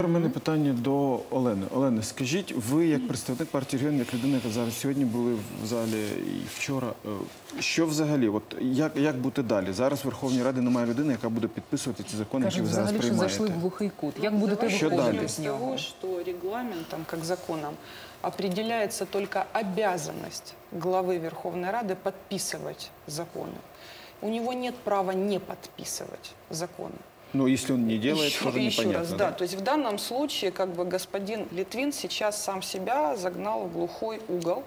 У мене питання до Олени. Олена, скажіть, ви як представник партії регіонів, як людина, яка зараз сьогодні були в залі і вчора, е, що взагалі, от як, як бути далі? Зараз в Верховній Раді немає людини, яка буде підписувати ці закони, які Кажуть, ви зараз взагалі, що приймаєте. зайшли в глухий кут. Як будете Що виходити далі? з с нього? того, что регламентом, как законом, определяется только обязанность главы Верховной Рады подписывать законы. У него нет права не подписывать законы. Ну, если он не делает, еще, тоже еще непонятно. раз, да. То есть в данном случае как бы господин Литвин сейчас сам себя загнал в глухой угол,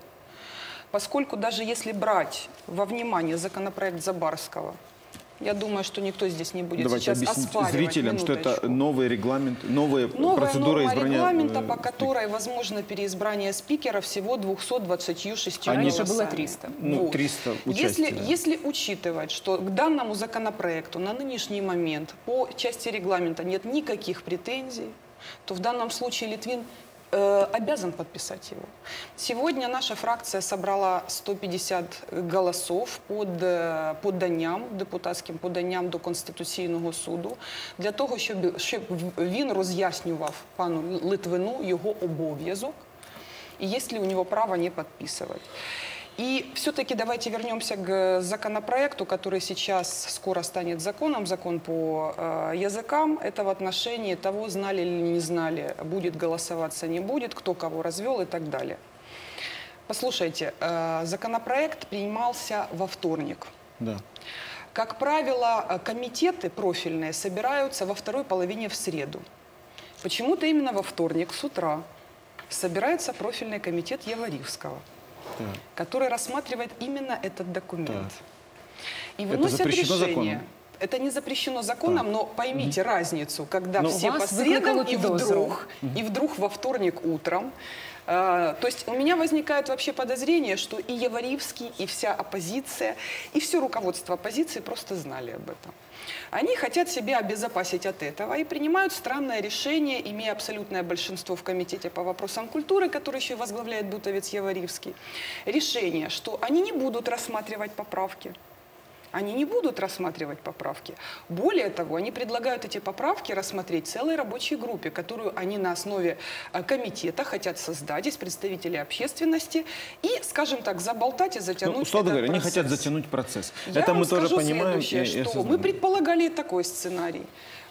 поскольку даже если брать во внимание законопроект Забарского, я думаю, что никто здесь не будет Давайте сейчас объяснить оспаривать зрителям, что это новый регламент, новые Новая процедуры норма избрания. регламента, э, по которой возможно переизбрание спикера всего 226 Они- Раньше было 300. Ну, Вот. 300 Если, участия. если учитывать, что к данному законопроекту на нынешний момент по части регламента нет никаких претензий, то в данном случае Литвин э, обязан подписать его. Сегодня наша фракция собрала 150 голосов под э, поданням, депутатським поданням до Конституційного суду для того, щоб, щоб він роз'яснював пану Литвину його обов'язок и есть ли у него право не подписывать. И все-таки давайте вернемся к законопроекту, который сейчас скоро станет законом, закон по э, языкам. Это в отношении того, знали или не знали, будет голосоваться, не будет, кто кого развел и так далее. Послушайте, э, законопроект принимался во вторник. Да. Как правило, э, комитеты профильные собираются во второй половине в среду. Почему-то именно во вторник с утра собирается профильный комитет Яворивского, Так. который рассматривает именно этот документ. Так. И Это выносят запрещено решение. законом? Это не запрещено законом, но поймите разницу, когда Ну, все по средам и вдруг, и вдруг во вторник утром. Э, то есть у меня возникает вообще подозрение, что и Яворивский, и вся оппозиция, и все руководство оппозиции просто знали об этом. Они хотят себя обезопасить от этого и принимают странное решение, имея абсолютное большинство в Комитете по вопросам культуры, который еще возглавляет бутовец Яворивский, решение, что они не будут рассматривать поправки. Они не будут рассматривать поправки. Более того, они предлагают эти поправки рассмотреть целой рабочей группе, которую они на основе э, комитета хотят создать из представителей общественности и, скажем так, заболтать и затянуть Ну, условно говоря, они процесс. хотят затянуть процесс. Я Это мы тоже понимаем. и что осознаем. мы предполагали такой сценарий.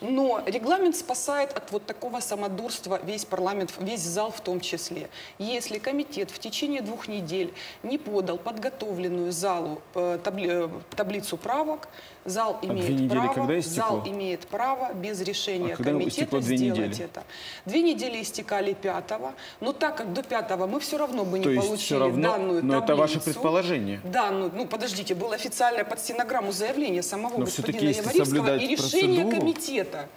Но регламент спасает от вот такого самодурства весь парламент, весь зал в том числе. Если комитет в течение двух недель не подал подготовленную залу э, табли- э, таблицу правок, зал две имеет недели право, когда истекло? зал имеет право без решения А комитета сделать недели? это. Две недели истекали пятого, но так как до пятого мы все равно бы не То получили все равно, данную но это ваше таблицу. предположение. Да, ну, ну подождите, было официальное под стенограмму заявление самого Но господина Яворивского и решение процедуру- комитета.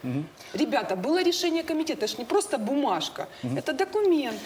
Ребята, было решение комитета, это же не просто бумажка, это документ.